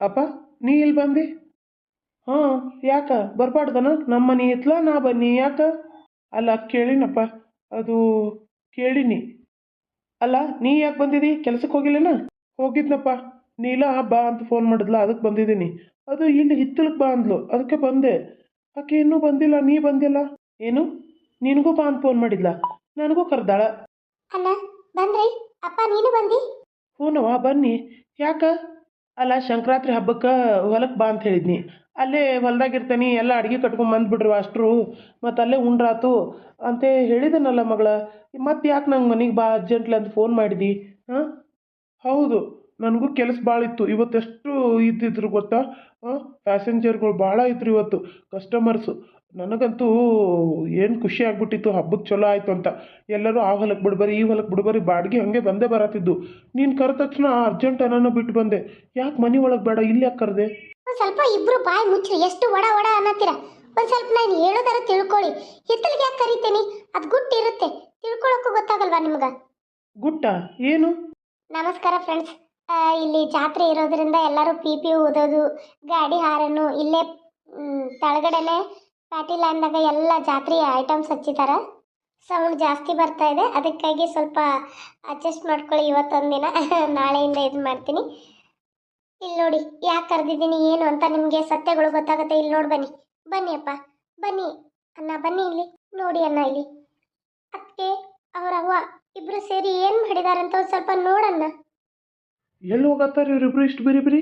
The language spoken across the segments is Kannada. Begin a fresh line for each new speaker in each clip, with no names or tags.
ಅಪ್ಪ ನೀ ಇಲ್ಲಿ ಬಂದಿ ಹಾಂ ಯಾಕ? ಬರ್ಬಾರ್ದನ? ನಮ್ಮ ಮನೆ ಇತ್ಲ ನಾ ಬನ್ನಿ. ಯಾಕ? ಅಲ್ಲ ಕೇಳಿನಪ್ಪ. ಅದು ಕೇಳಿನಿ. ಅಲ್ಲ ನೀ ಯಾಕೆ ಬಂದಿದಿ? ಕೆಲಸಕ್ಕೆ ಹೋಗಿಲ್ಲನ? ಹೋಗಿದ್ನಪ್ಪ. ನೀಲ ಬಾ ಅಂತ ಫೋನ್ ಮಾಡಿದ್ಲ ಅದಕ್ಕೆ ಬಂದಿದ್ದೀನಿ. ಅದು ಇಲ್ಲಿ ಹಿತ್ತಲಕ್ಕೆ ಬಾ ಅಂದ್ಲು. ಅದಕ್ಕೆ ಬಂದೆ. ಆಕೆ ಇನ್ನೂ ಬಂದಿಲ್ಲ ನೀ ಬಂದಿಲ್ಲ? ಏನು? ನಿನಗೂ ಬಾ ಅಂತ ಫೋನ್ ಮಾಡಿದ್ಲ. ನನಗೂ ಕರೆದಾಳ.
ಅಲ್ಲ ಬಂದ್ರಿ. ಅಪ್ಪ ನೀನು ಬಂದಿ?
ಹ್ಞೂನವ್ವ ಬನ್ನಿ. ಯಾಕ? ಅಲ್ಲ ಸಂಕ್ರಾಂತಿ ಹಬ್ಬಕ್ಕೆ ಹೊಲಕ್ಕೆ ಬಾ ಅಂತ ಹೇಳಿದ್ನಿ. ಅಲ್ಲೇ ಹೊಲ್ದಾಗ ಇರ್ತೀನಿ, ಎಲ್ಲ ಅಡ್ಗೆ ಕಟ್ಕೊಂಡು ಬಂದುಬಿಡ್ರಿ ಅಷ್ಟರು. ಮತ್ತು ಅಲ್ಲೇ ಉಂಡ್ರಾತು ಅಂತ ಹೇಳಿದನಲ್ಲ ಮಗಳ. ಮತ್ತೆ ಯಾಕೆ ನಂಗೆ ಮನೆಗೆ ಬಾ ಅರ್ಜೆಂಟ್ಲಿ ಅಂತ ಫೋನ್ ಮಾಡಿದಿ? ಹಾಂ? ಹೌದು, ನನಗೂ ಕೆಲಸ ಭಾಳ ಇತ್ತು. ಇವತ್ತೆಷ್ಟು ಇದ್ದಿದ್ರು ಗೊತ್ತಾ? ಹಾಂ? ಪ್ಯಾಸೆಂಜರ್ಗಳು ಭಾಳ ಇದ್ರು ಇವತ್ತು ಕಸ್ಟಮರ್ಸು ನನಗಂತೂ ಏನು ಖುಷಿ ಆಗ್ಬಿಟ್ಟಿತ್ತು ಹಬ್ಬಕ್ಕೆ ಚಲೋ ಆಯಿತು ಅಂತ. ಎಲ್ಲರೂ ಆ ಹೊಲಕ್ಕೆ ಬಿಡ್ಬರಿ ಈ ಹೊಲಕ್ಕೆ ಬಿಡ್ಬರಿ ಬಾಡಿಗೆ ಹಾಗೆ ಬಂದೇ ಬರತ್ತಿದ್ದು. ನೀನು ಕರೆದ ತಕ್ಷಣ ಅರ್ಜೆಂಟ್ ಅನ್ನೋ ಬಿಟ್ಟು ಬಂದೆ. ಯಾಕೆ ಮನೆ ಒಳಗೆ ಬೇಡ ಇಲ್ಲಿ ಯಾಕೆ ಕರೆದೆ?
ಒಂದ್ ಸ್ವಲ್ಪ ಇಬ್ರು ಬಾಯಿ ಮುಚ್ಚಿ ಎಷ್ಟು ಒಡ ಒಡ ಅನ್ನತ್ತೀರ? ಒಂದು ಸ್ವಲ್ಪ ನಾನು ಹೇಳೋದಾರ ತಿಳ್ಕೊಳ್ಳಿ. ಹಿತ್ತಲಿಗೆ ಯಾಕೆ ಕರಿತೀನಿ? ಅದು ಗುಟ್ಟು ಇರುತ್ತೆ. ತಿಳ್ಕೊಳ್ಳೋಕ್ಕೂ ಗೊತ್ತಾಗಲ್ವಾ ನಿಮ್ಗೆ?
ಗುಟ್ಟ? ಏನು?
ನಮಸ್ಕಾರ ಫ್ರೆಂಡ್ಸ್. ಇಲ್ಲಿ ಜಾತ್ರೆ ಇರೋದ್ರಿಂದ ಎಲ್ಲರೂ ಪಿ ಪಿ ಓದೋದು ಗಾಡಿ ಹಾರನು ಇಲ್ಲೇ ತಳಗಡೆನೆ ಪ್ಯಾಟಿ ಲೈನ್ದಾಗ ಎಲ್ಲ ಜಾತ್ರೆ ಐಟಮ್ಸ್ ಹಚ್ಚಿದ್ದಾರೆ ಸೌಂಡ್ ಜಾಸ್ತಿ ಬರ್ತಾ ಇದೆ. ಅದಕ್ಕಾಗಿ ಸ್ವಲ್ಪ ಅಡ್ಜಸ್ಟ್ ಮಾಡ್ಕೊಳ್ಳಿ ಇವತ್ತೊಂದು ದಿನ. ನಾಳೆಯಿಂದ ಇದು ಮಾಡ್ತೀನಿ. ಇಲ್ಲಿ ನೋಡಿ, ಯಾಕೆ ಕರೆದಿದ್ದೀನಿ, ಏನು ಅಂತ ನಿಮಗೆ ಸತ್ಯಗಳು ಗೊತ್ತಾಗುತ್ತೆ. ಇಲ್ಲಿ ನೋಡಿ ಬನ್ನಿ. ಬನ್ನಿ ಅಪ್ಪ. ಬನ್ನಿ ಅಣ್ಣ, ಬನ್ನಿ ಇಲ್ಲಿ. ನೋಡಿ ಅಣ್ಣ ಇಲ್ಲಿ. ಅವರವ್ವ ಅವ್ವ ಇಬ್ರು ಸೇರಿ ಏನು ಮಾಡಿದಾರೆ ಅಂತ ಒಂದು ಸ್ವಲ್ಪ ನೋಡಣ್ಣ.
ಎಲ್ಲಿ ಹೋಗತ್ತಾರ ಇವರಿಬ್ರು ಇಷ್ಟು ಬಿರಿ ಬಿರಿ?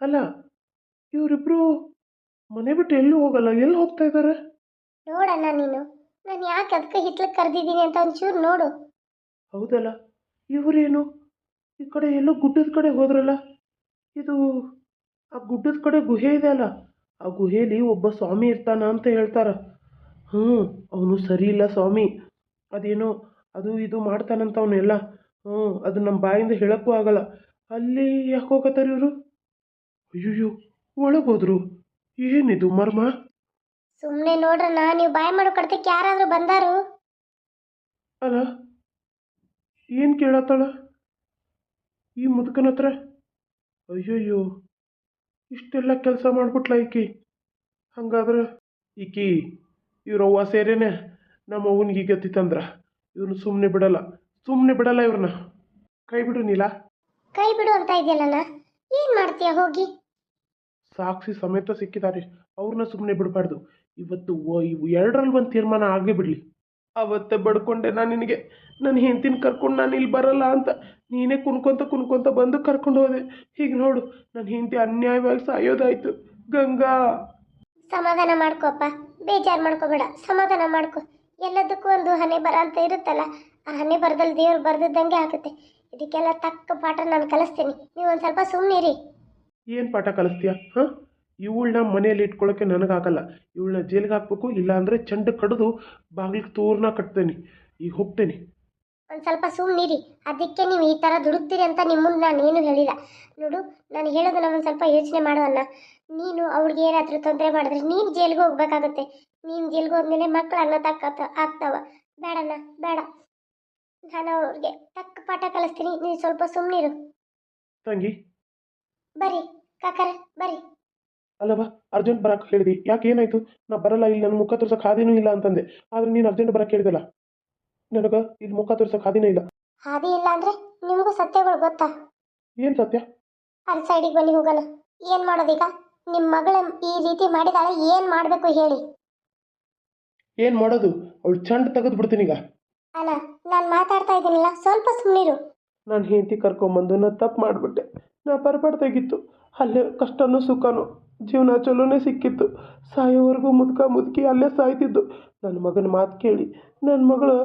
ಅಲ್ಲ, ಇವರಿಬ್ರು ಮನೆ ಬಿಟ್ಟು ಎಲ್ಲೂ ಹೋಗಲ್ಲ? ಎಲ್ಲಿ ಹೋಗ್ತಾ ಇದ್ದಾರೆ
ನೋಡಣ್ಣ ನೀನು. ನಾನು ಯಾಕೆ ಅದಕ್ಕೆ ಹಿತ್ಲಕ್ಕೆ ಕರೆದಿದ್ದೀನಿ ಅಂತ ಒಂಚೂರು ನೋಡು.
ಹೌದಲ್ಲ. ಇವರೇನು ಈ ಕಡೆ ಎಲ್ಲೋ ಗುಡ್ಡದ ಕಡೆ ಹೋದ್ರಲ್ಲ? ಇದು ಆ ಗುಡ್ಡದ ಕಡೆ ಗುಹೆ ಇದೆ ಅಲ್ಲ? ಆ ಗುಹೆಯಲ್ಲಿ ಒಬ್ಬ ಸ್ವಾಮಿ ಇರ್ತಾನ ಅಂತ ಹೇಳ್ತಾರ. ಹ್ಞೂ ಅವನು ಸರಿ ಇಲ್ಲ ಸ್ವಾಮಿ. ಅದೇನೋ ಅದು ಇದು ಮಾಡ್ತಾನಂತ ಅವನೆಲ್ಲ ಹ್ಞೂ ಅದು ನಮ್ಮ ಬಾಯಿಂದ ಹೇಳಕ್ಕೂ ಆಗಲ್ಲ. ಅಲ್ಲಿ ಯಾಕೆ ಹೋಗತ್ತಾರ ಇವರು? ಅಯ್ಯೋ ಒಳಗೆ ಹೋದ್ರು. ಏನಿದು ಮರ್ಮ?
ಸುಮ್ಮನೆ ನೋಡ್ರಣ್ಣ ನೀವು ಬಾಯ್ ಮಾಡೋ ಕಡ್ತಕ್ಕೆ ಯಾರಾದರೂ ಬಂದಾರು?
ಅಲ್ಲ ಏನು ಕೇಳತ್ತಾಳ? ಈ ಮುದುಕನ ಹತ್ರ? ಅಯ್ಯಯ್ಯೋ ಇಷ್ಟೆಲ್ಲ ಕೆಲಸ ಮಾಡ್ಬಿಟ್ಲ ಈಕಿ. ಹಂಗಾದ್ರೆ ಈಕಿ ಇವ್ರ ಅವ್ವ ಸೇರೇನೆ ನಮ್ಮ ಅವ್ವನಿಗೆ ಈಗ ಗತಿ ತಂದ್ರ ಇವನು ಸುಮ್ಮನೆ ಬಿಡಲ್ಲ ಸುಮ್ಮನೆ ಬಿಡಲ್ಲ ಇವ್ರನ್ನ ಕೈ ಬಿಡು ನೀಲ.
ಕೈ ಬಿಡು ಅಂತ ಇದೆಯಲ್ಲ ಏನು ಮಾಡ್ತೀಯ ಹೋಗಿ?
ಸಾಕ್ಷಿ ಸಮೇತ ಸಿಕ್ಕಿದ್ದಾರೆ. ಅವ್ರನ್ನ ಸುಮ್ಮನೆ ಬಿಡಬಾರ್ದು. ಇವತ್ತು ಎರಡರಲ್ಲಿ ಒಂದು ತೀರ್ಮಾನ ಆಗೇ ಬಿಡಲಿ. ಅವತ್ತೇ ಬಡ್ಕೊಂಡೆ ನಾನು ನಿನಗೆ. ನನ್ನ ಹೆಂಡತಿನ ಕರ್ಕೊಂಡು ನಾನು ಇಲ್ಲಿ ಬರಲ್ಲ ಅಂತ ನೀನೇ ಕುನ್ಕೊಂತ ಕುನ್ಕೊಂತ ಬಂದು ಕರ್ಕೊಂಡು ಹೋದೆ. ಹೀಗೆ ನೋಡು ನನ್ನ ಹೆಂಡತಿ ಅನ್ಯಾಯವಾಗಿ ಸಾಯೋದಾಯ್ತು. ಗಂಗಾ!
ಸಮಾಧಾನ ಮಾಡ್ಕೋಪ್ಪ ಬೇಜಾರು ಮಾಡ್ಕೋಬೇಡ. ಸಮಾಧಾನ ಮಾಡ್ಕೋ. ಎಲ್ಲದಕ್ಕೂ ಒಂದು ಹಣೆ ಬರ ಅಂತ ಇರುತ್ತಲ್ಲ, ಆ ಹಣೆ ಬರದಲ್ಲಿ ದೇವ್ರು ಬರ್ದಿದ್ದಂಗೆ ಆಗುತ್ತೆ. ಇದಕ್ಕೆಲ್ಲ ತಕ್ಕ ಪಾಠ ನಾನು ಕಲಿಸ್ತೀನಿ. ನೀವು ಒಂದು ಸ್ವಲ್ಪ ಸುಮ್ಮನಿರಿ
ಏನು ಪಾಠ ಕಲಿಸ್ತೀಯ? ಹಾಂ? ಇವಳನ್ನ ಮನೆಯಲ್ಲಿ ಇಟ್ಕೊಳ್ಳೋಕ್ಕೆ ನನಗಾಗಲ್ಲ. ಇವಳನ್ನ ಜೈಲಿಗೆ ಹಾಕ್ಬೇಕು ಇಲ್ಲಾಂದರೆ ಚಂಡ ಕಡಿದು ಬಾಗಿಲಿಗೆ ತೋರಣ ಕಟ್ತೇನೆ. ಈಗ ಹೋಗ್ತೇನೆ.
ಒಂದು ಸ್ವಲ್ಪ ಸುಮ್ಮನಿರಿ ಅದಕ್ಕೆ ನೀವು ಈ ಥರ ದುಡುಕ್ತೀರಿ ಅಂತ ನಿಮ್ಮನ್ನು ನಾನು ಏನು ಹೇಳಿಲ್ಲ. ನೋಡು ನಾನು ಹೇಳೋದನ್ನ ಒಂದು ಸ್ವಲ್ಪ ಯೋಚನೆ ಮಾಡೋಣ ನೀನು ಅವ್ಳಿಗೆ ಏನಾದರೂ ತೊಂದರೆ ಮಾಡಿದ್ರೆ ನೀನು ಜೈಲಿಗೆ ಹೋಗ್ಬೇಕಾಗುತ್ತೆ. ನೀನು ಜೈಲಿಗೆ ಹೋದ್ಮೇಲೆ ಮಕ್ಕಳು ಅನ್ನ ತಕ್ಕ ಆಗ್ತಾವ. ಬೇಡಣ್ಣ ಬೇಡ. ನಾನು ಅವ್ರಿಗೆ ತಕ್ಕ ಪಾಠ ಕಲಿಸ್ತೀನಿ. ನೀನು ಸ್ವಲ್ಪ ಸುಮ್ಮನಿರು
ತಂಗಿ.
ಬರ್ರಿ. ಕಾಕರ ಬರ್ರಿ.
ಅಲ್ಲವ ಅರ್ಜೆಂಟ್ ಬರಕ್ಕೆ ಹೇಳಿದಿ. ಯಾಕೆ ಏನಾಯ್ತು? ನಾ ಬರಲ್ಲ ಇಲ್ಲಿ ನನ್ನ ಮುಖ ತೋರ್ಸಕ್ಕೆ ಹಾದಿನೂ ಇಲ್ಲ ಅಂತಂದೆ. ಆದ್ರೆ ನೀನು ಅರ್ಜೆಂಟ್ ಬರಕ್ಕೆ ಹೇಳಿದಲ್ಲ. ನನಗೆ ಇಲ್ಲಿ ಮುಖ ತೋರ್ಸಕ್ಕೆ ಹಾದಿನೇ ಇಲ್ಲ.
ಹಾದಿ ಇಲ್ಲ ಅಂದ್ರೆ ನಿಮಗೂ ಸತ್ಯಗಳು ಗೊತ್ತಾ?
ಏನು ಸತ್ಯ?
ಅಲ್ಲಿ ಸೈಡಿಗೆ ಬನ್ನಿ ಹೋಗಲ್ಲ ಏನು ಮಾಡೋದೀಗ? ನಿಮ್ಮ ಮಗಳ ಈ ರೀತಿ ಮಾಡಿದಾಳೆ ಏನು ಮಾಡಬೇಕು ಹೇಳಿ.
ಏನು ಮಾಡೋದು? ಅವಳು ಚಂಡ್ ತೆಗೆದು ಬಿಡ್ತೀನಿ ಈಗ.
ಅಲ್ಲ ನಾನು ಮಾತಾಡ್ತಾ ಇದ್ದೀನಲ್ಲ ಸ್ವಲ್ಪ ಸುಮ್ಮನಿರು
ನಾನು ಹೆಂಡತಿ ಕರ್ಕೊಂಬಂದು ನಾ ತಪ್ಪು ಮಾಡಿಬಿಟ್ಟೆ. ನಾ ಬರ್ಬಾರ್ದಾಗಿತ್ತು ಅಲ್ಲೇ ಕಷ್ಟನೂ ಸುಖನೂ, ಜೀವನ ಚಲೋನೇ ಸಿಕ್ಕಿತ್ತು. ಸಾಯೋವರೆಗೂ ಮುದುಕ ಮುದುಕಿ ಅಲ್ಲೇ ಸಾಯ್ತಿದ್ದು. ನನ್ನ ಮಗನ ಮಾತು ಕೇಳಿ ನನ್ನ ಮಗಳು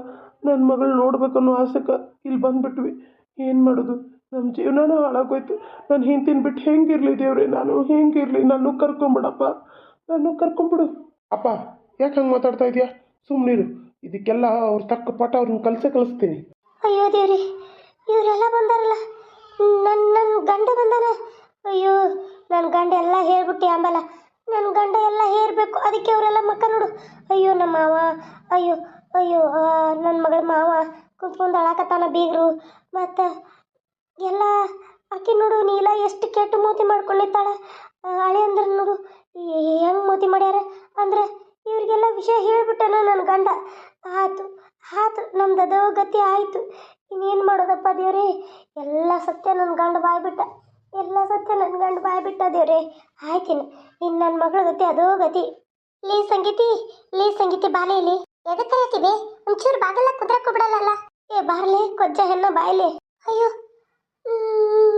ನನ್ನ ಮಗಳು ನೋಡ್ಬೇಕನ್ನೋ ಆಸೆಗೆ ಇಲ್ಲಿ ಬಂದುಬಿಟ್ವಿ. ಏನು ಮಾಡೋದು? ನಮ್ಮ ಜೀವನನೂ ಹಾಳಾಗೋಯ್ತು. ನಾನು ಹಿಂತಿನ ಬಿಟ್ಟು ಹೆಂಗಿರಲಿ ದೇವ್ರೆ, ನಾನು ಹೆಂಗಿರಲಿ? ನಾನು ಕರ್ಕೊಂಬಿಡಪ್ಪ. ನಾನು ಕರ್ಕೊಂಬಿಡು. ಅಪ್ಪ, ಯಾಕೆ ಹಂಗೆ ಮಾತಾಡ್ತಾ ಇದೆಯಾ? ಸುಮ್ಮನಿರು ಇದಕ್ಕೆಲ್ಲ ಅವ್ರ ತಕ್ಕ ಪಾಠ ಅವ್ರನ್ನ ಕಲಿಸೇ ಕಲಿಸ್ತೀನಿ.
ಅಯ್ಯೋ ದೇವ್ರಿ, ಇವರೆಲ್ಲ ಬಂದಾರಲ್ಲ ನನ್ನ ನನ್ನ ಗಂಡ ಬಂದಾನ ಅಯ್ಯೋ ನನ್ನ ಗಂಡ ಎಲ್ಲ ಹೇಳ್ಬಿಟ್ಟು ಅಂಬಲ್ಲ ನನ್ನ ಗಂಡ ಎಲ್ಲ ಹೇರಬೇಕು ಅದಕ್ಕೆ ಅವರೆಲ್ಲ ಮಕ್ಕ ನೋಡು. ಅಯ್ಯೋ ನಮ್ಮ ಮಾವ. ಅಯ್ಯೋ ಅಯ್ಯೋ ನನ್ನ ಮಗಳ ಮಾವ. ಕುತ್ಕೊಂಡು ಅಳಕತ್ತಾನ ಬೀಗರು. ಮತ್ತು ಎಲ್ಲ ಆಕೆ ನೋಡು, ನೀಲ ಎಷ್ಟು ಕೆಟ್ಟ ಮೂತಿ ಮಾಡ್ಕೊಂಡಿತ್ತಾಳೆ ಹಳೆ ಅಂದ್ರೆ ನೋಡು ಹೆಂಗೆ ಮೂತಿ ಮಾಡ್ಯಾರ? ಅಂದ್ರೆ ಇವರಿಗೆಲ್ಲ ವಿಷಯ ಹೇಳ್ಬಿಟ್ಟನ ನನ್ನ ಗಂಡ. ಆತು ಆತು, ನಮ್ದು ಅದೋ ಗತಿ ಆಯಿತು. ಇನ್ನೇನು ಮಾಡೋದಪ್ಪ ದೇವ್ರಿ? ಎಲ್ಲ ಸತ್ಯ ನನ್ನ ಗಂಡ ಬಾಯ್ಬಿಟ್ಟ. ಎಲ್ಲ ಸತ್ಯ ನನ್ನ ಗಂಡ ಬಾಯ್ ಬಿಟ್ಟದೇವ್ರಿ ಆಯ್ತೀನಿ ಇನ್ನು ನನ್ನ ಮಗಳ ಗತಿ ಅದೋ ಗತಿ. ಲೇ ಸಂಗೀತಿ ಲೇ ಸಂಗೀತಿ ಬಾಲೆ ಇಲ್ಲಿ. ಎದಕ್ಕೆ ಕರಿತೀವಿ ಒಂಚೂರು ಬಾಗಲ್ಲ ಕುದ್ರಕ್ಕೂ ಬಿಡಲ್ಲ ಏ ಬಾರ್ಲಿ, ಕೊಜ್ಜ ಹೆಣ್ಣು ಬಾಯ್ಲಿ. ಅಯ್ಯೋ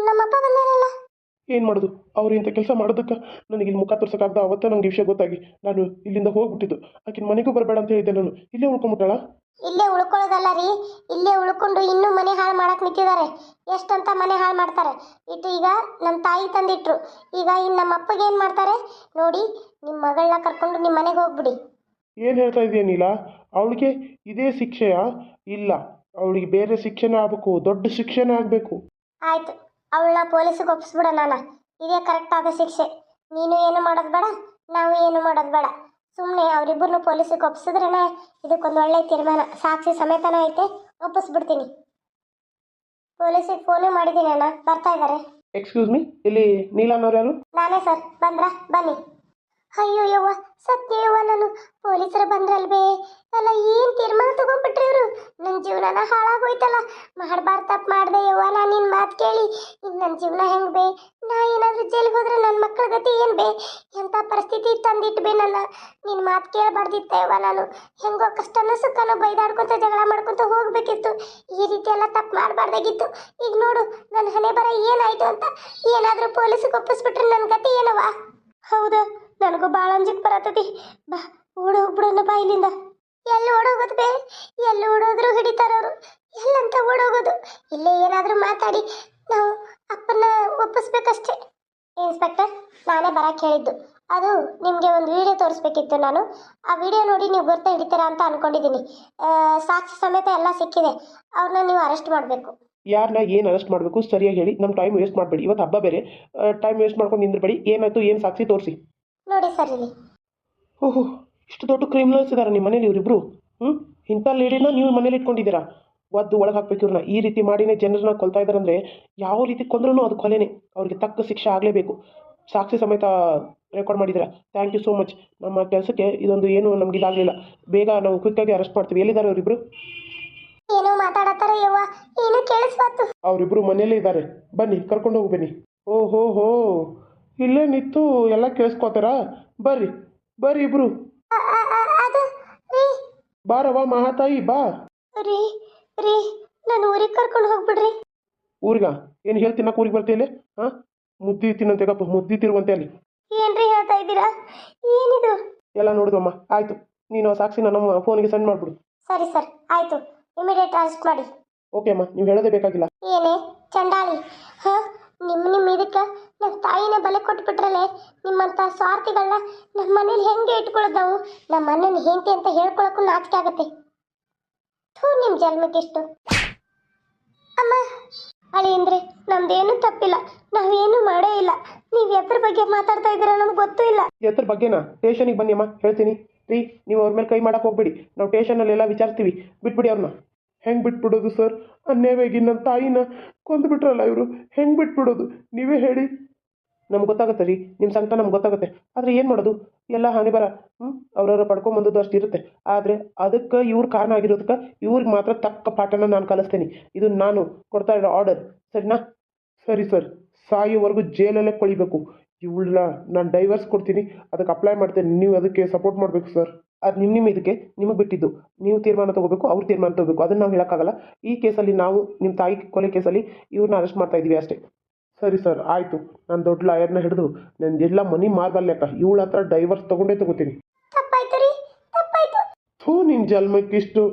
ನಮ್ಮಪ್ಪ ಬಂದಾರಲ್ಲ?
ಏನು ಮಾಡೋದು? ಅವ್ರು ಇಂಥ ಕೆಲಸ ಮಾಡೋದಕ್ಕೆ ನನಗೆ ಇಲ್ಲಿ ಮುಖ ತೋರ್ಸೋಕ್ಕಾಗ್ದ? ಅವತ್ತ ನನಗೆ ವಿಷಯ ಗೊತ್ತಾಗಿ. ನಾನು ಇಲ್ಲಿಂದ ಹೋಗ್ಬಿಟ್ಟಿದ್ದು. ಆಕಿನ ಮನೆಗೂ ಬರಬೇಡ ಅಂತ ಹೇಳಿದ್ದೆ ನಾನು. ಇಲ್ಲೇ ಉಳ್ಕೊಂಬಿಟ್ಟಾಳ?
ಇಲ್ಲೇ ಉಳ್ಕೊಳ್ಳೋದಲ್ಲ ರೀ. ಇಲ್ಲೇ ಉಳ್ಕೊಂಡು ಇನ್ನೂ ಮನೆ ಹಾಳು ಮಾಡಕ್ ನಿಂತಿದ್ದಾರೆ. ಎಷ್ಟಂತ ಮನೆ ಹಾಳು ಮಾಡ್ತಾರೆ. ಇಟ್ಟು ಈಗ ನಮ್ಮ ತಾಯಿ ತಂದಿಟ್ರು. ಈಗ ಇನ್ನು ನಮ್ಮ ಅಪ್ಪಗೆ ಏನು ಮಾಡ್ತಾರೆ? ನೋಡಿ ನಿಮ್ಮ ಮಗಳನ್ನ ಕರ್ಕೊಂಡು ನಿಮ್ಮ ಮನೆಗೆ ಹೋಗ್ಬಿಡಿ.
ಏನು ಹೇಳ್ತಾ ಇದೆಯಾ ನೀಲ? ಅವಳಿಗೆ ಇದೇ ಶಿಕ್ಷೆಯ? ಇಲ್ಲ. ಅವಳಿಗೆ ಬೇರೆ ಶಿಕ್ಷಣ ಆಗಬೇಕು. ದೊಡ್ಡ ಶಿಕ್ಷಣ ಆಗಬೇಕು.
ಆಯ್ತು. ಅವಳನ್ನ ಪೊಲೀಸಿಗೆ ಒಪ್ಪಿಸ್ಬಿಡ ನಾನು. ಇದೇ ಕರೆಕ್ಟ್ ಆದ ಶಿಕ್ಷೆ. ನೀನು ಏನು ಮಾಡೋದು ಬೇಡ ನಾವು ಏನು ಮಾಡೋದು ಬೇಡ. ಸುಮ್ಮನೆ ಅವರಿಬ್ಬರನ್ನು ಪೊಲೀಸಿಗೆ ಒಪ್ಪಿಸಿದ್ರೇ ಇದಕ್ಕೊಂದು ಒಳ್ಳೆ ತೀರ್ಮಾನ. ಸಾಕ್ಷಿ ಸಮೇತನ ಐತೆ ಒಪ್ಪಿಸ್ಬಿಡ್ತೀನಿ. ಪೊಲೀಸಿಗೆ ಫೋನು ಮಾಡಿದ್ದೀನಿ ಅಣ್ಣ ಬರ್ತಾ ಇದ್ದಾರೆ
ಎಕ್ಸ್ಕ್ಯೂಸ್ ಮೀ ಇಲ್ಲಿ ನೀಲಾನವ್ರು ಯಾರು?
ನಾನೇ ಸರ್ ಬಂದ್ರ? ಬನ್ನಿ. ಅಯ್ಯೋ ಯವ್ವ ಸತ್ಯವ್ವ ನಾನು. ಪೊಲೀಸರು ಬಂದ್ರಲ್ವೇ? ಅಲ್ಲ, ಏನು ತೀರ್ಮಾನ ತಗೊಂಡ್ಬಿಟ್ರಿ ಇವರು? ನನ್ನ ಜೀವನನ ಹಾಳಾಗೋಯ್ತಲ್ಲ. ಮಾಡಬಾರ್ದು ತಪ್ಪು ಮಾಡಿದೆ ಯವ್ವ, ನಾನು ನಿನ್ನ ಮಾತು ಕೇಳಿ. ಇನ್ನು ನನ್ನ ಜೀವನ ಹೆಂಗೆ ಬೇ? ನಾ ಏನಾದರೂ ಜೈಲಿಗೆ ಹೋದ್ರೆ ನನ್ನ ಮಕ್ಕಳ ಗತಿ ಏನು ಬೇ? ಎಂಥ ಪರಿಸ್ಥಿತಿ ತಂದಿಟ್ಟು ಬೇ ನನ್ನ? ನಿನ್ನ ಮಾತು ಕೇಳಬಾರ್ದಿತ್ತ ಯವ್ವ ನಾನು. ಹೆಂಗೋ ಕಷ್ಟನೋ ಸುಖನೋ ಬೈದಾಡ್ಕೊತ ಜಗಳ ಮಾಡ್ಕೊತ ಹೋಗ್ಬೇಕಿತ್ತು. ಈ ರೀತಿ ಎಲ್ಲ ತಪ್ಪು ಮಾಡಬಾರ್ದಾಗಿತ್ತು. ಈಗ ನೋಡು ನನ್ನ ಹಣೆ ಬರ ಏನಾಯ್ತು ಅಂತ? ಏನಾದರೂ ಪೊಲೀಸಿಗೆ ಒಪ್ಪಿಸ್ಬಿಟ್ರೆ ನನ್ನ ಗತಿ ಏನವ ಹೌದಾ ನನಗೂ ಭಾಳ ಅಂಜಿಕ್ ಬರತತಿ. ಬಾ, ಓಡ ಹೋಗ್ಬಿಡೋಣ ಬಾ ಇಲ್ಲಿಂದ. ಎಲ್ಲಿ ಓಡೋಗೋದು ಬೇ? ಎಲ್ಲಿ ಓಡೋದ್ರು ಹಿಡಿತಾರವರು ಎಲ್ಲಂತ ಓಡೋಗೋದು ಇಲ್ಲೇ ಏನಾದರೂ ಮಾತಾಡಿ. ನಾವು ಅಪ್ಪನ ಒಪ್ಪಿಸ್ಬೇಕಷ್ಟೇ. ಇನ್ಸ್ಪೆಕ್ಟರ್, ನಾನೇ ಬರಕ್ಕೆ ಹೇಳಿದ್ದು. ಅದು ನಿಮಗೆ ಒಂದು ವಿಡಿಯೋ ತೋರಿಸ್ಬೇಕಿತ್ತು ನಾನು. ಆ ವಿಡಿಯೋ ನೋಡಿ ನೀವು ಗುರ್ತ ಹಿಡಿತೀರಾ ಅಂತ ಅನ್ಕೊಂಡಿದ್ದೀನಿ. ಸಾಕ್ಷಿ ಸಮೇತ ಎಲ್ಲ ಸಿಕ್ಕಿದೆ. ಅವ್ರನ್ನ ನೀವು ಅರೆಸ್ಟ್ ಮಾಡಬೇಕು.
ಯಾರನ್ನ ಏನು ಅರೆಸ್ಟ್ ಮಾಡಬೇಕು? ಸರಿಯಾಗಿ ಹೇಳಿ. ನಮ್ಮ ಟೈಮ್ ವೇಸ್ಟ್ ಮಾಡಬೇಡಿ. ಇವತ್ತು ಹಬ್ಬ ಬೇರೆ. ಟೈಮ್ ವೇಸ್ಟ್ ಮಾಡ್ಕೊಂಡು ನಿಂದ್ರಬೇಡಿ. ಏನಾಯ್ತು, ಏನು ಸಾಕ್ಷಿ ತೋರಿಸಿ?
ನೋಡಿ ಸರ್ ಇಲ್ಲಿ.
ಓಹೋ ಇಷ್ಟು ದೊಡ್ಡ ಕ್ರಿಮಿನಲ್ಸ್ ಇದಾರೆ ನಿಮ್ಮ ಮನೇಲಿ ಇವರಿಬ್ರು? ಹ್ಞೂ ಇಂಥ ಲೇಡಿನ ನೀವು ಮನೇಲಿ ಇಟ್ಕೊಂಡಿದ್ದೀರಾ? ಒದ್ದು ಒಳಗೆ ಹಾಕ್ಬೇಕು ಇವ್ರನ್ನ. ಈ ರೀತಿ ಮಾಡಿನೇ ಜನರನ್ನ ಕೊಲ್ತಾ ಇದ್ದಾರೆ ಅಂದರೆ ಯಾವ ರೀತಿ ಕೊಂದ್ರೂ ಅದು ಕೊಲೆನೆ. ಅವ್ರಿಗೆ ತಕ್ಕ ಶಿಕ್ಷೆ ಆಗಲೇಬೇಕು. ಸಾಕ್ಷಿ ಸಮೇತ ರೆಕಾರ್ಡ್ ಮಾಡಿದ್ದೀರಾ? ಥ್ಯಾಂಕ್ ಯು ಸೋ ಮಚ್ ನಮ್ಮ ಕೆಲಸಕ್ಕೆ ಇದೊಂದು ಏನು ನಮ್ಗೆ ಇದಾಗಲಿಲ್ಲ. ಬೇಗ ನಾವು ಕ್ವಿಕ್ಕಾಗಿ ಅರೆಸ್ಟ್ ಮಾಡ್ತೀವಿ. ಎಲ್ಲಿದ್ದಾರೆ ಅವರಿಬ್ರು?
ಏನೋ ಮಾತಾಡತ್ತಾರ ಯವ್ವ. ಏನು
ಅವರಿಬ್ರು ಮನೆಯಲ್ಲೇ ಇದ್ದಾರೆ. ಬನ್ನಿ ಕರ್ಕೊಂಡು ಹೋಗಿ ಬನ್ನಿ. ಓಹೋ ಹೋ ಇಲ್ಲೇ ನಿಂತು ಎಲ್ಲ ಕೇಳಿಸ್ಕೋತಾರಾ ಬರ್ರಿ ಬರ್ರಿ ಇಬ್ರು.
ಬಾರವ
ಬಾರವ್ವ ಮಹಾತಾಯಿ ಬಾ.
ರೀ ರೀ ನಾನು ಊರಿಗೆ ಕರ್ಕೊಂಡು ಹೋಗ್ಬಿಡ್ರಿ.
ಊರಿಗ? ಏನು ಹೇಳಿ ತಿನ್ನಕ್ಕೆ ಊರಿಗೆ ಬರ್ತೀಯಲ್ಲಿ ಹಾಂ? ಮುದ್ದಿ ತಿನ್ನಂತೆಗಪ್ಪ ಮುದ್ದಿ ತಿರುವಂತೆ ಅಲ್ಲಿ.
ಏನ್ರಿ ಹೇಳ್ತಾ ಇದ್ದೀರಾ? ಏನಿದು?
ಎಲ್ಲ ನೋಡಿದಮ್ಮ ಆಯಿತು. ನೀನು ಸಾಕ್ಷಿ ನಮ್ಮ ಫೋನಿಗೆ ಸೆಂಡ್ ಮಾಡ್ಬಿಡು.
ಸರಿ ಸರ್ ಆಯ್ತು. ಇಮಿಡಿಯೇಟ್ ಅರೆಸ್ಟ್ ಮಾಡಿ.
ಓಕೆ ಅಮ್ಮ ನೀವು ಹೇಳೋದೇ ಬೇಕಾಗಿಲ್ಲ.
ಏನೇ ಚಂಡಾಳಿ ಹಾ ನಿಮ್ಮ ನಿಮ್ಮ ಇದಕ್ಕೆ ಬಲೆ ಕೊಟ್ಬಿಟ್ರಲ್ಲೇ? ನಿಮ್ಮಂಥ ಸ್ವಾರ್ಥಿಗಳನ್ನ ನಮ್ಮ ಮನೇಲಿ ಹೆಂಗೆ ಇಟ್ಕೊಳ್ಳೋದು ನಮ್ಮ ಮನೇಲಿ ಹೆಂಡತಿ ಅಂತ ಹೇಳ್ಕೊಳಕ್ಕೂ ನಾಚಿಕೆ ಆಗತ್ತೆ. ಥೂ ನಿಮ್ಮ ಜನ್ಮಕ್ಕೆಷ್ಟು ಅಮ್ಮ, ಅಳಿ ಅಂದ್ರೆ ನಮ್ದೇನು ತಪ್ಪಿಲ್ಲ. ನಾವೇನು ಮಾಡೇ ಇಲ್ಲ. ನೀವು ಎದ್ರ ಬಗ್ಗೆ ಮಾತಾಡ್ತಾ ಇದ್ದೀರಾ ನಮ್ಗೆ ಗೊತ್ತೂ ಇಲ್ಲ.
ಎದ್ರ ಬಗ್ಗೆನಾ? ಸ್ಟೇಷನಿಗೆ ಬನ್ನಿ ಅಮ್ಮ, ಹೇಳ್ತೀನಿ. ರೀ, ನೀವು ಅವ್ರ ಮೇಲೆ ಕೈ ಮಾಡಕ್ಕೆ ಹೋಗ್ಬೇಡಿ. ನಾವು ಸ್ಟೇಷನಲ್ಲೆಲ್ಲ ವಿಚಾರಿಸ್ತೀವಿ. ಬಿಟ್ಬಿಡಿ ಅವ್ರನ್ನ ಹೆಂಗ್ ಬಿಟ್ಬಿಡೋದು ಸರ್? ಅನ್ಯಾಯವಾಗಿ ನನ್ನ ತಾಯಿನ ಕೊಂದು ಬಿಟ್ರಲ್ಲ ಇವರು. ಹೆಂಗ್ ಬಿಟ್ಬಿಡೋದು? ನೀವೇ ಹೇಳಿ. ನಮ್ಗೆ ಗೊತ್ತಾಗುತ್ತೆ ರೀ ನಿಮ್ಮ ಸಂಕಟ ನಮ್ಗೆ ಗೊತ್ತಾಗುತ್ತೆ. ಆದರೆ ಏನು ಮಾಡೋದು? ಎಲ್ಲ ಹಾನಿ ಬರ ಹ್ಞೂ ಅವ್ರವ್ರು ಪಡ್ಕೊಂಬಂದದ್ದು ಅಷ್ಟು ಇರುತ್ತೆ. ಆದರೆ ಅದಕ್ಕೆ ಇವ್ರ ಕಾರಣ ಆಗಿರೋದಕ್ಕೆ ಇವ್ರಿಗೆ ಮಾತ್ರ ತಕ್ಕ ಪಾಠನ ನಾನು ಕಲಿಸ್ತೀನಿ. ಇದು ನಾನು ಕೊಡ್ತಾ ಇರೋ ಆರ್ಡರ್ ಸರಿನಾ? ಸರಿ ಸರ್. ಸಾಯೋವರೆಗೂ ಜೈಲಲ್ಲೇ ಕೊಳಿಬೇಕು. ಇವಳನ್ನ ನಾನು ಡೈವರ್ಸ್ ಕೊಡ್ತೀನಿ. ಅದಕ್ಕೆ ಅಪ್ಲೈ ಮಾಡ್ತೇನೆ. ನೀವು ಅದಕ್ಕೆ ಸಪೋರ್ಟ್ ಮಾಡಬೇಕು ಸರ್. ಅದು ನಿಮ್ಮ ನಿಮ್ಮ ಇದಕ್ಕೆ, ನಿಮಗೆ ಬಿಟ್ಟಿದ್ದು. ನೀವು ತೀರ್ಮಾನ ತೊಗೋಬೇಕು, ಅವ್ರು ತೀರ್ಮಾನ ತೊಗೋಬೇಕು. ಅದನ್ನು ನಾವು ಹೇಳೋಕ್ಕಾಗಲ್ಲ. ಈ ಕೇಸಲ್ಲಿ ನಾವು ನಿಮ್ಮ ತಾಯಿ ಕೊಲೆ ಕೇಸಲ್ಲಿ ಇವ್ರನ್ನ ಅರೆಸ್ಟ್ ಮಾಡ್ತಾ ಇದ್ದೀವಿ ಅಷ್ಟೇ. ಸರಿ ಸರ್ ಆಯಿತು. ನಾನು ದೊಡ್ಡ ಲಾಯರ್ನ ಹಿಡಿದು ನಂದೆಲ್ಲ ಮನಿ ಮಾರ್ಬಲ್ಲೆಕ್ಕ ಇವಳ ಹತ್ರ ಡೈವರ್ಸ್ ತೊಗೊಂಡೇ ತಗೋತೀನಿ.
ತಪ್ಪಾಯ್ತು ರೀ ತಪ್ಪಾಯ್ತು.
ಥೂ ನಿನ್ನ ಜನ್ಮಕ್ಕಿಷ್ಟು.